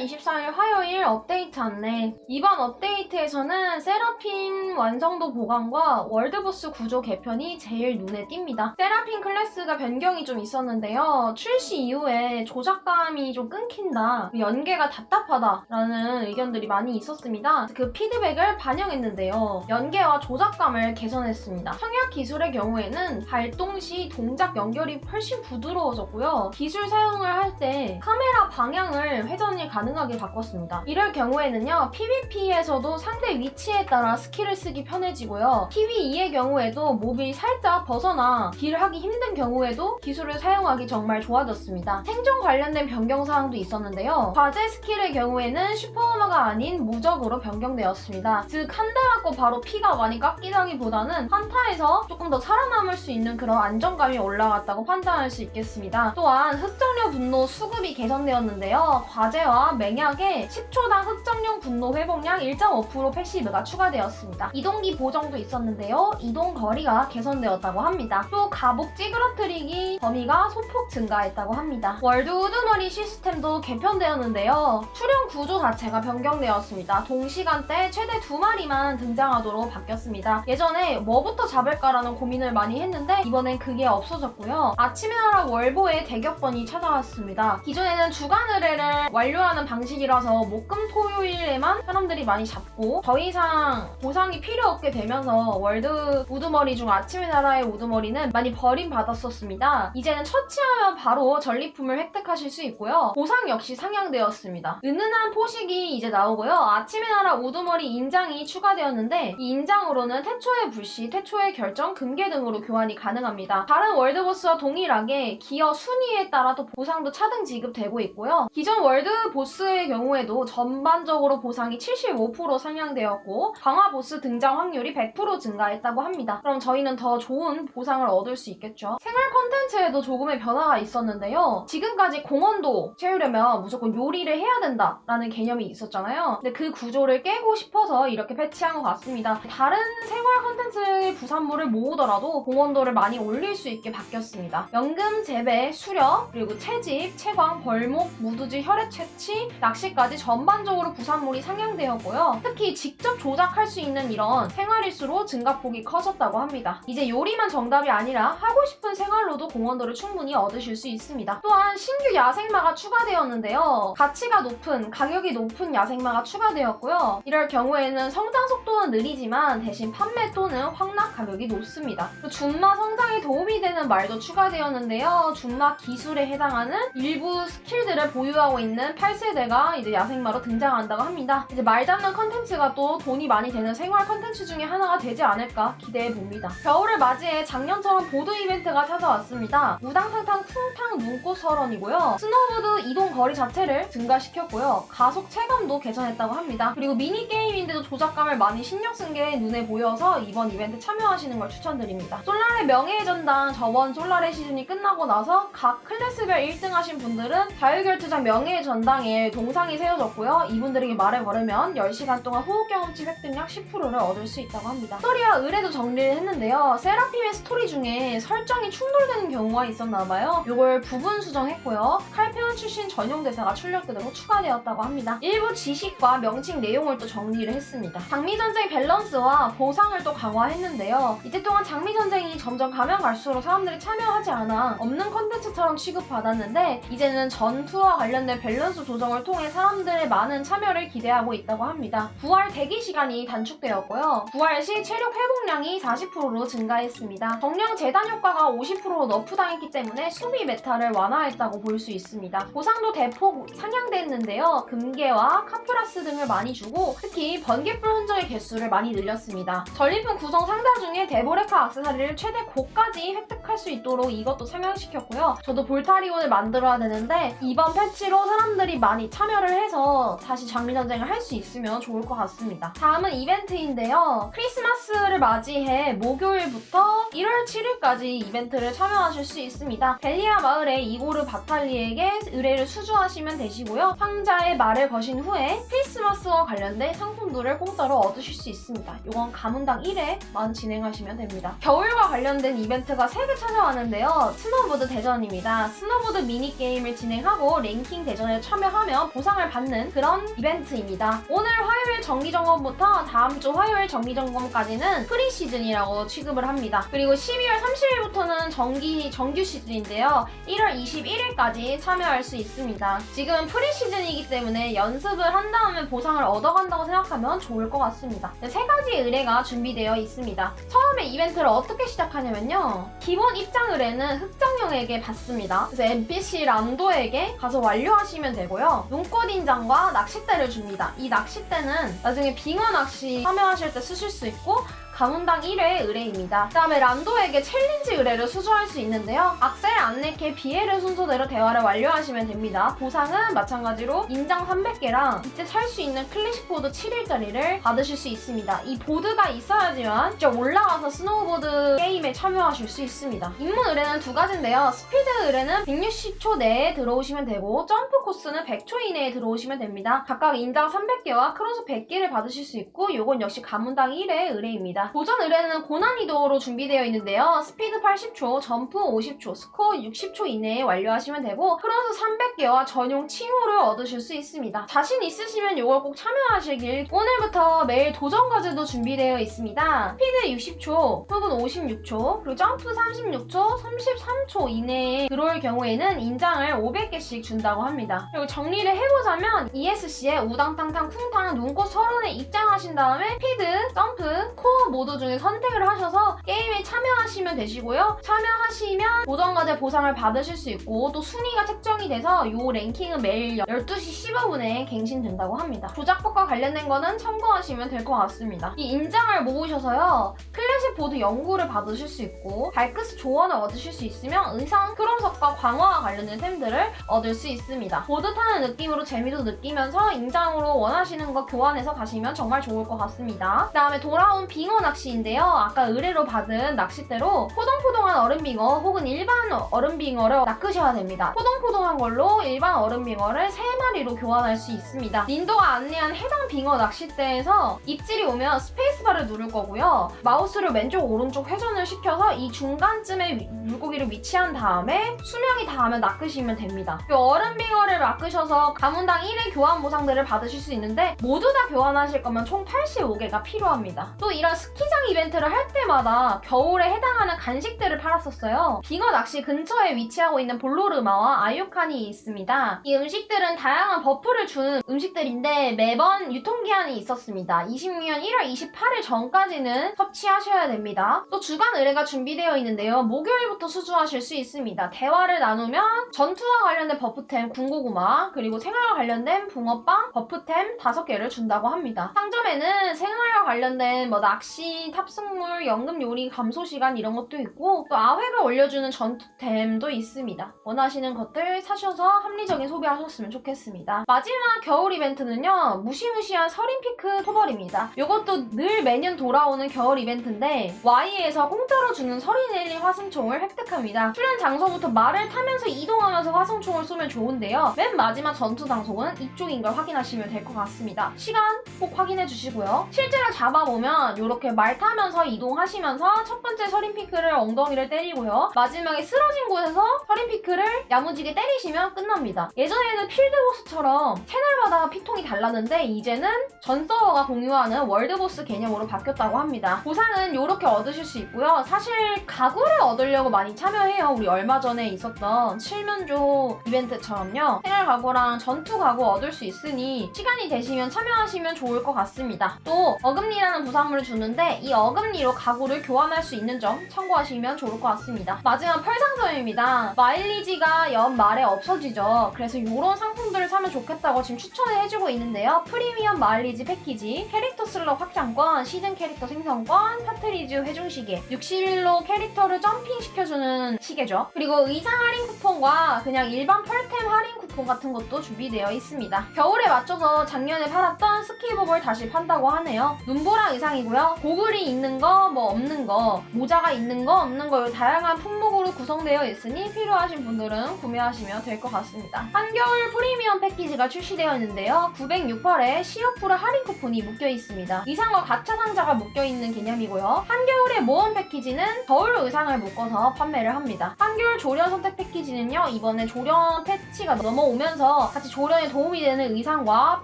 12월 24일 화요일 업데이트 안내. 이번 업데이트에서는 세라핀 완성도 보강과 월드보스 구조 개편이 제일 눈에 띕니다. 세라핀 클래스가 변경이 좀 있었는데요. 출시 이후에 조작감이 좀 끊긴다, 연계가 답답하다 라는 의견들이 많이 있었습니다. 그 피드백을 반영했는데요. 연계와 조작감을 개선했습니다. 청약 기술의 경우에는 발동 시 동작 연결이 훨씬 부드러워졌고요. 기술 사용을 할 때 카메라 방향을 회전이 가능 하게 바꿨습니다. 이럴 경우에는요, PVP에서도 상대 위치에 따라 스킬을 쓰기 편해지고요. PVE의 경우에도 몹이 살짝 벗어나 딜을 하기 힘든 경우에도 기술을 사용하기 정말 좋아졌습니다. 생존 관련된 변경 사항도 있었는데요. 과제 스킬의 경우에는 슈퍼워머가 아닌 무적으로 변경되었습니다. 즉, 한 대 맞고 바로 피가 많이 깎이다기보다는 한타에서 조금 더 살아남을 수 있는 그런 안정감이 올라갔다고 판단할 수 있겠습니다. 또한 흑정령 분노 수급이 개선되었는데요. 과제와 맹약에 10초당 흑정령 분노 회복량 1.5% 패시브가 추가되었습니다. 이동기 보정도 있었는데요. 이동 거리가 개선되었다고 합니다. 또 가복 찌그러뜨리기 범위가 소폭 증가했다고 합니다. 월드 우드머리 시스템도 개편되었는데요. 출연 구조 자체가 변경되었습니다. 동시간대 최대 두 마리만 등장하도록 바뀌었습니다. 예전에 뭐부터 잡을까라는 고민을 많이 했는데 이번엔 그게 없어졌고요. 아침에 나라 월보의 대격번이 찾아왔습니다. 기존에는 주간 의뢰를 완료하는 방식이라서 목금 토요일에만 사람들이 많이 잡고 더 이상 보상이 필요 없게 되면서 월드 우드머리 중 아침의 나라의 우드머리는 많이 버림받았었습니다. 이제는 처치하면 바로 전리품을 획득하실 수 있고요. 보상 역시 상향되었습니다. 은은한 포식이 이제 나오고요. 아침의 나라 우드머리 인장이 추가되었는데 이 인장으로는 태초의 불씨, 태초의 결정, 금괴 등으로 교환이 가능합니다. 다른 월드보스와 동일하게 기어 순위에 따라 또 보상도 차등 지급되고 있고요. 기존 월드 보스 의 경우에도 전반적으로 보상이 75% 상향되었고 강화 보스 등장 확률이 100% 증가했다고 합니다. 그럼 저희는 더 좋은 보상을 얻을 수 있겠죠. 생활 콘텐츠에도 조금의 변화가 있었는데요. 지금까지 공원도 채우려면 무조건 요리를 해야 된다라는 개념이 있었잖아요. 근데 그 구조를 깨고 싶어서 이렇게 패치한 것 같습니다. 다른 생활 콘텐츠의 부산물을 모으더라도 공원도를 많이 올릴 수 있게 바뀌었습니다. 연금, 재배, 수렵, 그리고 채집, 채광, 벌목, 무두지, 혈액 채취, 낚시까지 전반적으로 부산물이 상향되었고요. 특히 직접 조작할 수 있는 이런 생활일수로 증가폭이 커졌다고 합니다. 이제 요리만 정답이 아니라 하고 싶은 생활로도 공원도를 충분히 얻으실 수 있습니다. 또한 신규 야생마가 추가되었는데요. 가치가 높은, 가격이 높은 야생마가 추가되었고요. 이럴 경우에는 성장 속도는 느리지만 대신 판매 또는 황락 가격이 높습니다. 또 준마 성장에 도움이 되는 말도 추가되었는데요. 준마 기술에 해당하는 일부 스킬들을 보유하고 있는 8세 대가 이제 야생마로 등장한다고 합니다. 이제 말 잡는 컨텐츠가 또 돈이 많이 되는 생활 컨텐츠 중에 하나가 되지 않을까 기대해 봅니다. 겨울을 맞이해 작년처럼 보드 이벤트가 찾아왔습니다. 무당탕탕 쿵탕 눈꽃 설원이고요. 스노우보드 이동 거리 자체를 증가시켰고요. 가속 체감도 개선했다고 합니다. 그리고 미니 게임인데도 조작감을 많이 신경 쓴 게 눈에 보여서 이번 이벤트 참여하시는 걸 추천드립니다. 솔라의 명예의 전당 저번 솔라의 시즌이 끝나고 나서 각 클래스별 1등 하신 분들은 자유결투장 명예의 전당에 동상이 세워졌고요. 이분들에게 걸으면 10시간 동안 호흡 경험치 획득량 10%를 얻을 수 있다고 합니다. 스토리와 의뢰도 정리를 했는데요. 세라핌의 스토리 중에 설정이 충돌되는 경우가 있었나봐요. 이걸 부분 수정했고요. 칼페온 출신 전용 대사가 출력되고 추가되었다고 합니다. 일부 지식과 명칭 내용을 또 정리를 했습니다. 장미전쟁 밸런스와 보상을 또 강화했는데요. 이때 동안 장미전쟁이 점점 가면 갈수록 사람들이 참여하지 않아 없는 컨텐츠처럼 취급받았는데 이제는 전투와 관련된 밸런스 조정 을 통해 사람들의 많은 참여를 기대하고 있다고 합니다. 부활 대기 시간이 단축되었고요. 부활 시 체력 회복량이 40%로 증가했습니다. 정령 재단 효과가 50%로 너프당했기 때문에 수비 메타를 완화했다고 볼 수 있습니다. 보상도 대폭 상향됐는데요. 금괴와 카프라스 등을 많이 주고 특히 번개불 흔적의 개수를 많이 늘렸습니다. 전리품 구성 상자 중에 데보레카 악세사리를 최대 고까지 획득할 수 있도록 이것도 상향시켰고요. 저도 볼타리온을 만들어야 되는데 이번 패치로 사람들이 많이 많이 참여를 해서 다시 장미전쟁을 할 수 있으면 좋을 것 같습니다. 다음은 이벤트인데요. 크리스마스를 맞이해 목요일부터 1월 7일까지 이벤트를 참여하실 수 있습니다. 벨리아 마을의 이고르 바탈리에게 의뢰를 수주하시면 되시고요. 상자에 말을 거신 후에 크리스마스와 관련된 상품들을 공짜로 얻으실 수 있습니다. 이건 가문당 1회만 진행하시면 됩니다. 겨울과 관련된 이벤트가 3개 찾아왔는데요. 스노보드 대전입니다. 스노보드 미니게임을 진행하고 랭킹 대전에 참여하 며 보상을 받는 그런 이벤트입니다. 오늘 화요일 정기점검부터 다음 주 화요일 정기점검까지는 프리 시즌이라고 취급을 합니다. 그리고 12월 30일부터는 정기 정규 시즌인데요. 1월 21일까지 참여할 수 있습니다. 지금은 프리 시즌이기 때문에 연습을 한 다음에 보상을 얻어간다고 생각하면 좋을 것 같습니다. 네, 세 가지 의뢰가 준비되어 있습니다. 처음에 이벤트를 어떻게 시작하냐면요. 기본 입장 의뢰는 흑정형에게 받습니다. 그래서 NPC 람도에게 가서 완료하시면 되고 요. 눈꽃 인장과 낚싯대를 줍니다. 이 낚싯대는 나중에 빙어 낚시 참여하실 때 쓰실 수 있고 가문당 1회 의뢰입니다. 그 다음에 람도에게 챌린지 의뢰를 수주할 수 있는데요. 악셀, 안내케, 비에르 순서대로 대화를 완료하시면 됩니다. 보상은 마찬가지로 인장 300개랑 이때 살 수 있는 클래식 보드 7일짜리를 받으실 수 있습니다. 이 보드가 있어야지만 진짜 올라가서 스노우보드 게임에 참여하실 수 있습니다. 입문 의뢰는 두 가지인데요. 스피드 의뢰는 160초 내에 들어오시면 되고 점프 코스는 100초 이내에 들어오시면 됩니다. 각각 인장 300개와 크로스 100개를 받으실 수 있고 요건 역시 가문당 1회 의뢰입니다. 도전 의뢰는 고난이도로 준비되어 있는데요. 스피드 80초, 점프 50초, 스코어 60초 이내에 완료하시면 되고 크로스 300개와 전용 칭호를 얻으실 수 있습니다. 자신 있으시면 이걸 꼭 참여하시길 오늘부터 매일 도전 과제도 준비되어 있습니다. 스피드 60초 혹은 56초 그리고 점프 36초, 33초 이내에 들어올 경우에는 인장을 500개씩 준다고 합니다. 그리고 정리를 해보자면 ESC에 우당탕탕 쿵탕 눈꽃 서른에 입장하신 다음에 스피드, 점프, 코어 모드 중에 선택을 하셔서 게임에 참여하시면 되시고요. 참여하시면 도전과제 보상을 받으실 수 있고 또 순위가 책정이 돼서 이 랭킹은 매일 12시 15분에 갱신된다고 합니다. 조작법과 관련된 거는 참고하시면 될 것 같습니다. 이 인장을 모으셔서요. 클래식 보드 연구를 받으실 수 있고 발크스 조언을 얻으실 수 있으면 의상, 크롬석과 광화와 관련된 템들을 얻을 수 있습니다. 보드 타는 느낌으로 재미도 느끼면서 인장으로 원하시는 거 교환해서 가시면 정말 좋을 것 같습니다. 그 다음에 돌아온 빙어 낚시인데요. 아까 의뢰로 받은 낚싯대로 포동포동한 얼음빙어 혹은 일반 얼음빙어를 낚으셔야 됩니다. 포동포동한 걸로 일반 얼음빙어를 3마리로 교환할 수 있습니다. 닌도가 안내한 해당 빙어 낚싯대에서 입질이 오면 스페이스바를 누를 거고요. 마우스를 왼쪽 오른쪽 회전을 시켜서 이 중간쯤에 위- 물고기를 위치한 다음에 수명이 닿으면 낚으시면 됩니다. 이 얼음빙어를 낚으셔서 가문당 1회 교환 보상들을 받으실 수 있는데 모두 다 교환하실 거면 총 85개가 필요합니다. 또 이런 스 키장 이벤트를 할 때마다 겨울에 해당하는 간식들을 팔았었어요. 빙어 낚시 근처에 위치하고 있는 볼로르마와 아유칸이 있습니다. 이 음식들은 다양한 버프를 주는 음식들인데 매번 유통기한이 있었습니다. 20년 1월 28일 전까지는 섭취하셔야 됩니다. 또 주간 의뢰가 준비되어 있는데요. 목요일부터 수주하실 수 있습니다. 대화를 나누면 전투와 관련된 버프템 군고구마 그리고 생활과 관련된 붕어빵 버프템 5개를 준다고 합니다. 상점에는 생활과 관련된 뭐 낚시, 탑승물, 연금 요리, 감소 시간 이런 것도 있고 또 아획을 올려주는 전투템도 있습니다. 원하시는 것들 사셔서 합리적인 소비하셨으면 좋겠습니다. 마지막 겨울 이벤트는요. 무시무시한 서린 피크 토벌입니다. 이것도 늘 매년 돌아오는 겨울 이벤트인데 Y에서 공짜로 주는 서린엘리 화승총을 획득합니다. 출연 장소부터 말을 타면서 이동하면서 화승총을 쏘면 좋은데요. 맨 마지막 전투 장소는 이쪽인 걸 확인하시면 될 것 같습니다. 시간 꼭 확인해 주시고요. 실제로 잡아보면 이렇게 말 타면서 이동하시면서 첫 번째 서린 피크를 엉덩이를 때리고요. 마지막에 쓰러진 곳에서 서린 피크를 야무지게 때리시면 끝납니다. 예전에는 필드보스처럼 채널마다 피통이 달랐는데 이제는 전 서버가 공유하는 월드보스 개념으로 바뀌었다고 합니다. 보상은 이렇게 얻으실 수 있고요. 사실 가구를 얻으려고 많이 참여해요. 우리 얼마 전에 있었던 칠면조 이벤트처럼요. 생활 가구랑 전투 가구 얻을 수 있으니 시간이 되시면 참여하시면 좋을 것 같습니다. 또 어금니라는 부산물을 주는데 이 어금니로 가구를 교환할 수 있는 점 참고하시면 좋을 것 같습니다. 마지막 펄상점입니다. 마일리지가 연말에 없어지죠. 그래서 이런 상품들을 사면 좋겠다고 지금 추천을 해주고 있는데요. 프리미엄 마일리지 패키지, 캐릭터 슬롯 확장권, 시즌 캐릭터 생성권, 파트리즈 회중 시계, 60일로 캐릭터를 점핑 시켜주는 시계죠. 그리고 의상 할인 쿠폰과 그냥 일반 펄템 할인 쿠폰 쿠폰 같은 것도 준비되어 있습니다. 겨울에 맞춰서 작년에 팔았던 스키복을 다시 판다고 하네요. 눈보라 의상이고요. 고글이 있는 거, 뭐 없는 거, 모자가 있는 거, 없는 거이 다양한 품목으로 구성되어 있으니 필요하신 분들은 구매하시면 될 것 같습니다. 한겨울 프리미엄 패키지가 출시되어 있는데요. 906벌에 10% 할인 쿠폰이 묶여 있습니다. 의상과 가차 상자가 묶여 있는 개념이고요. 한겨울의 모험 패키지는 겨울 의상을 묶어서 판매를 합니다. 한겨울 조련 선택 패키지는요. 이번에 조련 패치가 넘어 오면서 같이 조련에 도움이 되는 의상과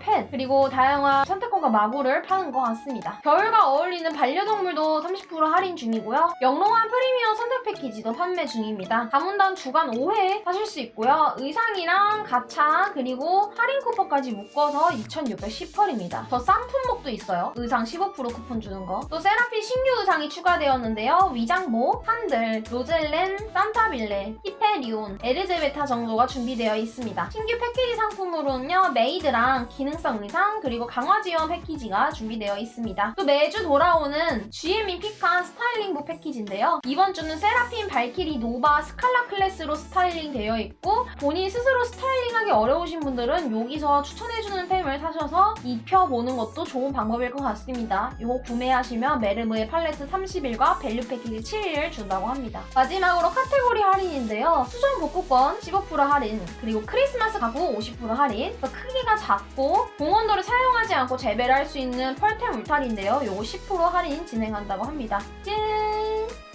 펫 그리고 다양한 선택권과 마구를 파는 것 같습니다. 겨울과 어울리는 반려동물도 30% 할인 중이고요. 영롱한 프리미엄 선택 패키지도 판매 중입니다. 가문단 주간 5회 사실 수 있고요. 의상이랑 가차 그리고 할인 쿠폰까지 묶어서 2,610펄입니다. 더 싼 품목도 있어요. 의상 15% 쿠폰 주는 거. 또 세라핀 신규 의상이 추가되었는데요. 위장모, 한들, 로젤렌, 산타빌레, 히페리온, 에르제베타 정도가 준비되어 있습니다. 신규 패키지 상품으로는요. 메이드랑 기능성 의상 그리고 강화 지원 패키지가 준비되어 있습니다. 또 매주 돌아오는 GM이 피칸 스타일링부 패키지인데요. 이번 주는 세라핀 발키리 노바 스칼라 클래스로 스타일링 되어 있고 본인 스스로 스타일링하기 어려우신 분들은 여기서 추천해주는 템을 사셔서 입혀보는 것도 좋은 방법일 것 같습니다. 이거 구매하시면 메르무의 팔레트 30일과 밸류 패키지 7일을 준다고 합니다. 마지막으로 카테고리 할인인데요. 수전 복구권 15% 할인, 그리고 크리스 마스 가구 50% 할인, 또 크기가 작고 봉원도를 사용하지 않고 재배를 할 수 있는 펄템 울타리인데요. 요거 10% 할인 진행한다고 합니다. 짠!